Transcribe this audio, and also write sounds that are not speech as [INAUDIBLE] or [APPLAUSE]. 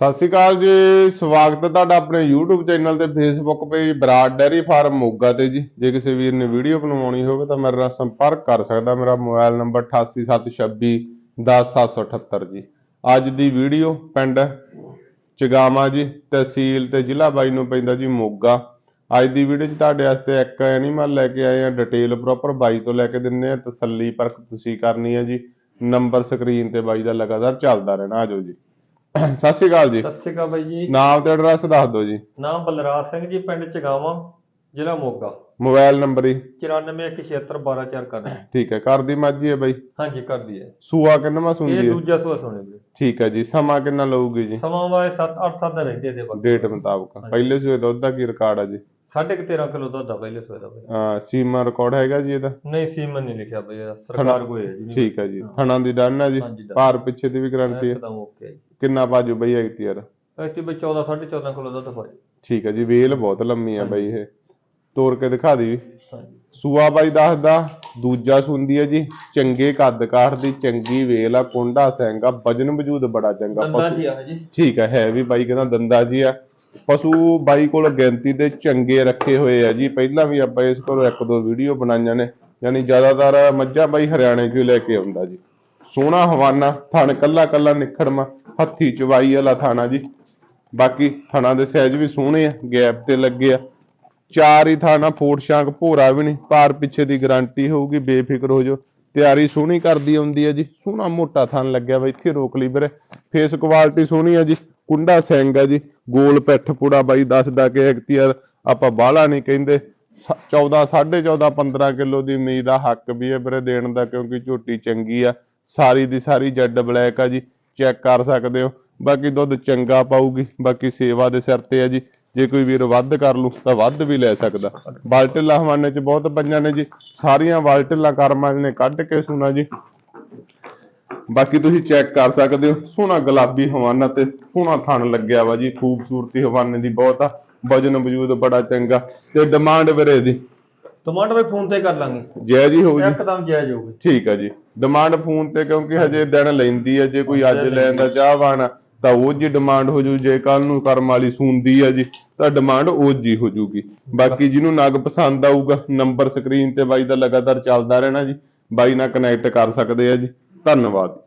ਸਤਿ ਸ਼੍ਰੀ ਅਕਾਲ ਜੀ, ਸਵਾਗਤ ਹੈ ਤੁਹਾਡਾ ਆਪਣੇ YouTube ਚੈਨਲ ਤੇ Facebook page Brar dairy farm Moga ਤੇ ਜੀ। ਜੇ ਕਿਸੇ ਵੀਰ ਨੇ ਵੀਡੀਓ ਬਣਵਾਉਣੀ ਹੋਵੇ ਤਾਂ ਮੇਰੇ ਨਾਲ ਸੰਪਰਕ ਕਰ ਸਕਦਾ, ਮੇਰਾ ਮੋਬਾਈਲ ਨੰਬਰ 8876 10778 ਜੀ। ਅੱਜ ਦੀ ਵੀਡੀਓ ਪਿੰਡ ਚਗਾਵਾ ਜੀ, ਤਹਿਸੀਲ ਤੇ ਜ਼ਿਲ੍ਹਾ ਬਾਈ ਨੂੰ ਪੈਂਦਾ ਜੀ ਮੋਗਾ। ਅੱਜ ਦੀ ਵੀਡੀਓ 'ਚ ਤੁਹਾਡੇ ਵਾਸਤੇ ਇੱਕ ਐਨੀਮਲ ਲੈ ਕੇ ਆਏ ਆ ਡਿਟੇਲ ਪ੍ਰੋਪਰ ਬਾਈ ਤੋਂ ਲੈ ਕੇ ਦਿੰਨੇ ਆ ਤਸੱਲੀ ਪਰਖ ਤੁਸੀਂ ਕਰਨੀ ਹੈ ਜੀ। ਨੰਬਰ ਸਕਰੀਨ ਤੇ ਬਾਈ ਦਾ ਲਗਾਤਾਰ ਚੱਲਦਾ ਰਹਿਣਾ ਆਜੋ ਜੀ। [COUGHS] ਸਤਿ ਸ਼੍ਰੀ ਅਕਾਲ ਜੀ। ਸਤਿ ਸ਼੍ਰੀ ਅਕਾਲ ਬਾਈ ਜੀ। ਨਾਮ ਤੇ ਐਡਰੈਸ ਦੱਸ ਦਿਓ ਜੀ। ਨਾਮ ਬਲਰਾਜ ਸਿੰਘ ਜੀ ਪਿੰਡ ਚਗਾਵਾਂ ਜ਼ਿਲ੍ਹਾ ਮੋਗਾ। ਮੋਬਾਈਲ ਨੰਬਰ ਹੀ 94167124 ਕਰਨਾ ਠੀਕ ਹੈ ਘਰ ਦੀ ਮੱਝ ਹੀ ਹੈ ਬਾਈ। ਹਾਂਜੀ ਕਰਦੀ ਹੈ। ਸੂਆ ਇਹ ਸੁੰਦੀ ਹੈ? ਦੂਜਾ ਸੂਆ ਸੁਣੇ ਵੀਰੇ ਠੀਕ ਹੈ ਜੀ ਸਮਾਂ ਕਿੰਨਾ ਲਊਗੀ ਜੀ? ਸਮਾਂ ਵਾਏ 7-8 ਸਾਲ ਦਾ ਰਹਿੰਦੇ ਦੇ ਵਕਤ ਡੇਟ ਮੁਤਾਬਕ। ਪਹਿਲੇ ਸੂਏ ਦੁੱਧ ਦਾ ਕੀ ਰਿਕਾਰਡ ਹੈ ਜੀ? ਸਾਢੇ ਕੁ 13 ਕਿਲੋ ਦੁੱਧ ਆ ਪਹਿਲੇ ਸੂਏ ਦਾ ਅਹ ਸੀਮਾ ਰਿਕਾਰਡ ਹੈਗਾ ਜੀ ਇਹਦਾ? ਨਹੀਂ ਸੀਮਨ ਨਹੀਂ ਲਿਖਿਆ ਬਾਈ ਸਰਕਾਰ ਕੋਲ ਹੈ ਜੀ ਠੀਕ ਹੈ ਜੀ। ਥਣਾ ਦੀ ਡਨ ਹੈ ਜੀ। ਭਾਰ ਪਿੱਛੇ ਦੀ ਵੀ ਗਾਰੰਟੀ ਹੈ। ਇੱਕਦਮ ਓਕੇ ਜੀ। ਕਿੰਨਾ ਬਾਜੂ ਬਈ ਐਕਟੀਅਰ ਬਈ 14 14.5 ਕਿਲੋ ਦੁੱਧ ਪਾਈ ਠੀਕ ਹੈ ਜੀ ਵੇਲ ਬਹੁਤ ਲੰਮੀ ਆ ਬਈ ਇਹ। ਤੋੜ ਕੇ ਦਿਖਾ ਦੀ। ਸੂਆ ਬਾਈ ਦੱਸਦਾ ਦੂਜਾ ਸੁੰਦੀ ਹੈ ਜੀ ਚੰਗੇ ਕੱਦ ਕਾਠ ਦੀ ਚੰਗੀ ਵੇਲ ਆ ਕੁੰਡਾ ਸੈਂਗਾ ਵਜਨ ਵਜੂਦ ਬੜਾ ਚੰਗਾ ਦੰਦਾਂ ਜੀ ਆ ਜੀ। ਠੀਕ ਹੈ ਹੈ ਵੀ ਬਾਈ ਕਹਿੰਦਾ ਦੰਦਾ ਜੀ ਆ। ਪਸ਼ੂ ਬਾਈ ਕੋਲ ਗਿਣਤੀ ਦੇ ਚੰਗੇ ਰੱਖੇ ਹੋਏ ਆ ਜੀ। ਪਹਿਲਾਂ ਵੀ ਆਪਾਂ ਇਸ ਕੋਲ ਇੱਕ ਦੋ ਵੀਡੀਓ ਬਣਾਈਆਂ ਨੇ ਯਾਨੀ ਜ਼ਿਆਦਾਤਰ ਮੱਝਾਂ ਬਾਈ ਹਰਿਆਣੇ ਚੋਂ ਲੈ ਕੇ ਆਉਂਦਾ ਜੀ। ਸੋਹਣਾ ਹਵਾਨਾ, ਥਣ ਕੱਲਾ ਕੱਲਾ ਨਿਖੜਮਾ ਹੱਥੀ ਚਵਾਈ ਵਾਲਾ ਥਾਣਾ ਜੀ। ਬਾਕੀ ਥਣਾ ਦੇ ਸਾਈਜ਼ ਵੀ ਸੋਹਣੇ ਆ, ਗੈਪ ਤੇ ਲੱਗੇ ਆ। ਚਾਰ ਹੀ ਥਾਣਾ ਫੋਟ ਸ਼ਾਂਕ, ਭੋਰਾ ਵੀ ਨਹੀਂ ਪਾਰ ਪਿੱਛੇ ਦੀ ਗਾਰੰਟੀ ਹੋਊਗੀ, ਬੇਫਿਕਰ ਹੋ ਜਾਓ। ਤਿਆਰੀ ਸੋਹਣੀ ਕਰਦੀ ਆਉਂਦੀ ਹੈ ਜੀ, ਸੋਹਣਾ ਮੋਟਾ ਥਣ ਲੱਗਿਆ ਵਾ, ਇੱਥੇ ਰੋਕ ਲਈ ਵੀਰੇ। ਫੇਸ ਕੁਆਲਿਟੀ ਸੋਹਣੀ ਆ ਜੀ, ਕੁੰਡਾ ਸਿੰਘ ਹੈ ਜੀ, ਗੋਲ ਪਿੱਠ ਪੂੜਾ ਬਾਈ ਦੱਸਦਾ ਕਿ ਐਕਟੀਅਰ ਆਪਾਂ ਬਾਹਲਾ ਨਹੀਂ ਕਹਿੰਦੇ। ਸ- 14 14.5 15 ਕਿਲੋ ਦੀ ਉਮੀਦ ਆ, ਹੱਕ ਵੀ ਹੈ ਵੀਰੇ ਦੇਣ ਦਾ, ਕਿਉਂਕਿ ਝੋਟੀ ਚੰਗੀ ਆ। ਸਾਰੀ ਦੀ ਸਾਰੀ ਜੈਡ ਬਲੈਕ ਆ ਜੀ ਚੈੱਕ ਕਰ ਸਕਦੇ ਹੋ। ਬਾਕੀ ਦੁੱਧ ਚੰਗਾ ਪਾਊਗੀ ਬਾਕੀ ਸੇਵਾ ਦੇ ਸਿਰ ਤੇ ਆ ਜੀ। ਜੇ ਕੋਈ ਵੀਰ ਵੱਧ ਕਰ ਲੂ ਤਾਂ ਵੱਧ ਵੀ ਲੈ ਸਕਦਾ। ਬਾਲਟਿਲਾ ਹਵਾਨੇ ਚ ਬਹੁਤ ਪੰਜਾਂ ਨੇ ਜੀ ਸਾਰੀਆਂ ਬਾਲਟਿਲਾ ਕਰਮਾਂ ਨੇ ਕੱਢ ਕੇ ਸੁਣਾ ਜੀ। ਬਾਕੀ ਤੁਸੀਂ ਚੈੱਕ ਕਰ ਸਕਦੇ ਹੋ ਸੋਹਣਾ ਗੁਲਾਬੀ ਹਵਾਨਾ ਤੇ ਸੋਹਣਾ ਥਣ ਲੱਗਿਆ ਵਾ ਜੀ ਖੂਬਸੂਰਤੀ ਹਵਾਨੇ ਦੀ ਬਹੁਤ ਆ ਵਜਨ ਵਜੂਦ ਬੜਾ ਚੰਗਾ। ਤੇ ਡਿਮਾਂਡ ਵੀਰੇ ਦੀ? ਟਮਾਟਰ ਵੀ ਫੋਨ ਤੇ ਕਰ ਲਾਂਗੇ। ਜੈ ਜੀ ਹੋਊ ਜੀ ਇੱਕਦਮ ਜਾਇਜ਼ ਹੋਊਗੀ ਠੀਕ ਹੈ ਜੀ। ਡਿਮਾਂਡ ਫੋਨ ਤੇ ਕਿਉਂਕਿ ਹਜੇ ਦਿਨ ਲੈਂਦੀ ਹੈ ਜੇ ਕੋਈ ਅੱਜ ਲੈਣ ਦਾ ਚਾਹਵਾਨ ਤਾਂ ਉਹ ਜੀ ਡਿਮਾਂਡ ਹੋ ਜੂ ਜੇ ਕੱਲ ਨੂੰ ਕਰਮ ਵਾਲੀ ਸੁਣਦੀ ਹੈ ਜੀ ਤਾਂ ਡਿਮਾਂਡ ਉਹ ਜੀ ਹੋ ਜੂਗੀ। ਬਾਕੀ ਜਿਹਨੂੰ ਨਗ ਪਸੰਦ ਆਊਗਾ ਨੰਬਰ ਸਕਰੀਨ ਤੇ ਬਾਈ ਦਾ ਲਗਾਤਾਰ ਚੱਲਦਾ ਰਹਿਣਾ ਜੀ ਬਾਈ ਨਾਲ ਕਨੈਕਟ ਕਰ ਸਕਦੇ ਆ ਜੀ। ਧੰਨਵਾਦ।